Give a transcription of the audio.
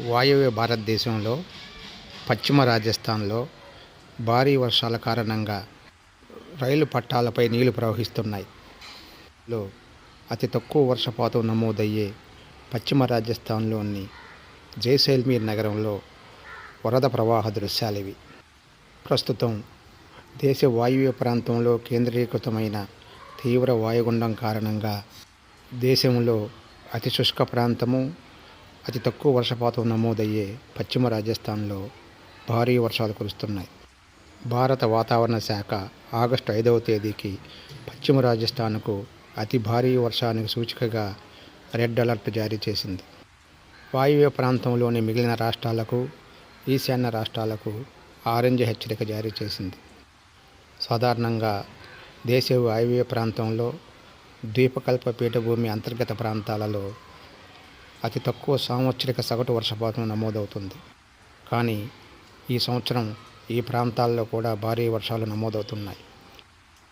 వాయువ్య భారతదేశంలో పశ్చిమ రాజస్థాన్లో భారీ వర్షాల కారణంగా రైలు పట్టాలపై నీళ్ళు ప్రవహిస్తున్నాయి. లో అతి తక్కువ వర్షపాతం నమోదయ్యే పశ్చిమ రాజస్థాన్లోని జైసల్మీర్ నగరంలో వరద ప్రవాహ దృశ్యాలివి. ప్రస్తుతం దేశ వాయువ్య ప్రాంతంలో కేంద్రీకృతమైన తీవ్ర వాయుగుండం కారణంగా దేశంలో అతి శుష్క ప్రాంతము అతి తక్కువ వర్షపాతం నమోదయ్యే పశ్చిమ రాజస్థాన్లో భారీ వర్షాలు కురుస్తున్నాయి. భారత వాతావరణ శాఖ ఆగస్టు ఐదవ తేదీకి పశ్చిమ రాజస్థాన్కు అతి భారీ వర్షానికి సూచికగా రెడ్ అలర్ట్ జారీ చేసింది. వాయువ్య ప్రాంతంలోని మిగిలిన రాష్ట్రాలకు ఈశాన్య రాష్ట్రాలకు ఆరెంజ్ హెచ్చరిక జారీ చేసింది. సాధారణంగా దేశ వాయువ్య ప్రాంతంలో ద్వీపకల్ప పీఠభూమి అంతర్గత ప్రాంతాలలో అతి తక్కువ సాంవత్సరిక సగటు వర్షపాతం నమోదవుతుంది. కానీ ఈ సంవత్సరం ఈ ప్రాంతాల్లో కూడా భారీ వర్షాలు నమోదవుతున్నాయి.